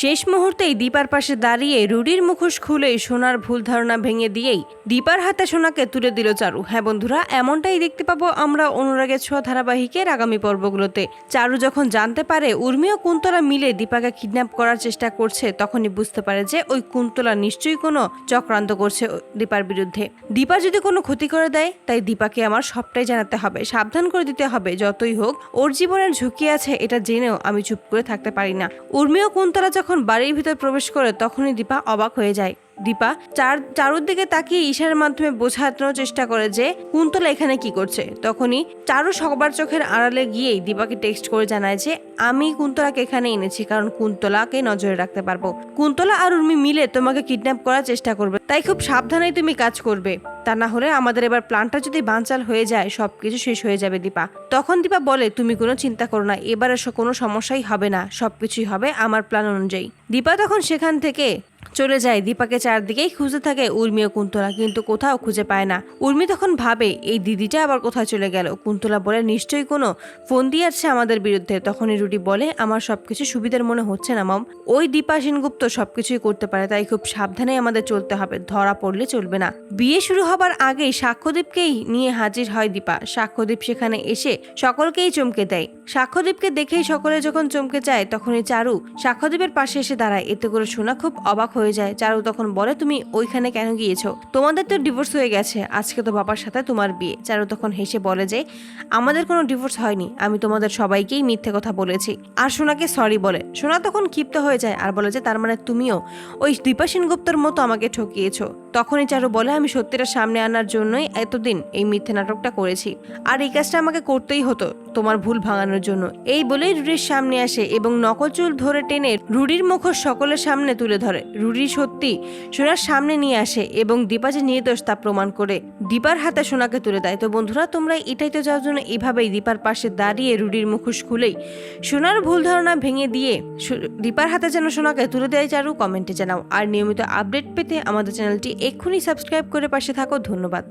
শেষ মুহূর্তেই দীপার পাশে দাঁড়িয়ে রুডির মুখোশ খুলে সোনার ভুল ধারণা ভেঙে দিয়েই দীপার হাতে সোনাকে তুলে দিল চারু। হ্যাঁ বন্ধুরা, এমনটাই দেখতে পাবো আমরা অনুরাগের ছোঁয়া ধারাবাহিকের আগামী পর্বগুলোতে। চারু যখন জানতে পারে উর্মি ও কুন্তলা মিলে দীপাকে কিডন্যাপ করার চেষ্টা করছে, তখনই বুঝতে পারে যে ওই কুন্তলা নিশ্চয়ই কোনো চক্রান্ত করছে দীপার বিরুদ্ধে। দীপা যদি কোনো ক্ষতি করে দেয়, তাই দীপাকে আমার সবটাই জানাতে হবে, সাবধান করে দিতে হবে, যতই হোক। ওর জীবনের ঝুঁকি আছে, এটা জেনেও আমি চুপ করে থাকতে পারি না। উর্মি ও কুন্তলা যখন বাড়ির ভিতর প্রবেশ করে তখনই দীপা অবাক হয়ে যায়। দীপা চার, চারুর তাকিয়ে ইশারার মাধ্যমে বোঝানোর চেষ্টা করে যে, কুন্তলা এখানে কি করছে। তখনই চারু সবার চোখের আড়ালে গিয়েই দীপাকে টেক্সট করে জানায় যে, আমি কুন্তলাকে এখানে এনেছি, কারণ কুন্তলাকে নজরে রাখতে পারব। কুন্তলা আর উর্মি মিলে তোমাকে কিডন্যাপ করার চেষ্টা করবে। তাই খুব সাবধানেই তুমি কাজ করবে। তা না হলে আমাদের এবার প্ল্যানটা যদি বানচাল হয়ে যায় সব কিছু শেষ হয়ে যাবে দীপা। তখন দীপা বলে, তুমি কোনো চিন্তা করো না, এবার কোনো সমস্যাই হবে না সব কিছুই হবে আমার প্ল্যান অনুযায়ী। দীপা তখন সেখান থেকে চলে যায়। দীপাকে চারদিকেই খুঁজে থাকে উর্মি ও কুন্তলা, কিন্তু কোথাও খুঁজে পায় না। উর্মি তখন ভাবে, এই দিদিটা আবার কোথায় চলে গেল? কুন্তলা বলে, নিশ্চয়ই কোনো ফোন দিয়ে আসছে আমাদের বিরুদ্ধে। তখনই রুটি বলে, আমার সবকিছু সুবিধার মনে হচ্ছে না, মম। ওই দীপা সেনগুপ্ত সবকিছুই করতে পারে, তাই খুব সাবধানে আমাদের চলতে হবে। ধরা পড়লে চলবে না। বিয়ে শুরু হবার আগেই সাক্ষ্যদীপকেই নিয়ে হাজির হয় দীপা। সাক্ষ্যদীপ সেখানে এসে সকলকেই চমকে দেয়। সাক্ষ্যদীপকে দেখেই সকলে যখন চমকে যায়, তখনই চারু সাক্ষ্যদীপের পাশে এসে দাঁড়ায়। এতে করে সোনা খুব অবাক হয়ে যায়। চারু তখন বলে, তুমি ওইখানে কেন গিয়েছো? তোমাদের তো ডিভোর্স হয়ে গেছে। আজকে তো বাবার সাথে তোমার বিয়ে। চারু তখন হেসে বলে যে, আমাদের কোনো ডিভোর্স হয়নি। আমি তোমাদের সবাইকেই মিথ্যে কথা বলেছি। আর সোনাকে সরি বলে। সোনা তখন ক্ষিপ্ত হয়ে যায় আর বলে যে, তার মানে তুমিও ওই দীপা সেনগুপ্তর মতো আমাকে ঠকিয়েছো? তখনই চারু বলে, আমি সত্যিটা সামনে আনার জন্যই এতদিন এই মিথ্যে নাটকটা করেছি। আর এই কাজটা আমাকে করতেই হতো। তোমার ভুল ভাঙানোর জন্য। এই বলেই রুডির সামনে আসে এবং নকল চুল ধরে টেনে রুডির মুখোশ সকলের সামনে তুলে ধরে। রুডি সত্যি সোনার সামনে নিয়ে আসে এবং দীপা যে নির্দোষ তা প্রমাণ করে। দীপার হাতে সোনাকে তুলে দেয়। তো বন্ধুরা, তোমরা এটাই তো যাওয়ার জন্য এভাবেই দীপার পাশে দাঁড়িয়ে রুডির মুখোশ খুলেই সোনার ভুল ধারণা ভেঙে দিয়ে দীপার হাতে যেন সোনাকে তুলে দেয় চারু, কমেন্টে জানাও। আর নিয়মিত আপডেট পেতে আমাদের চ্যানেলটি এক্ষুনি সাবস্ক্রাইব করে পাশে থাকো। ধন্যবাদ।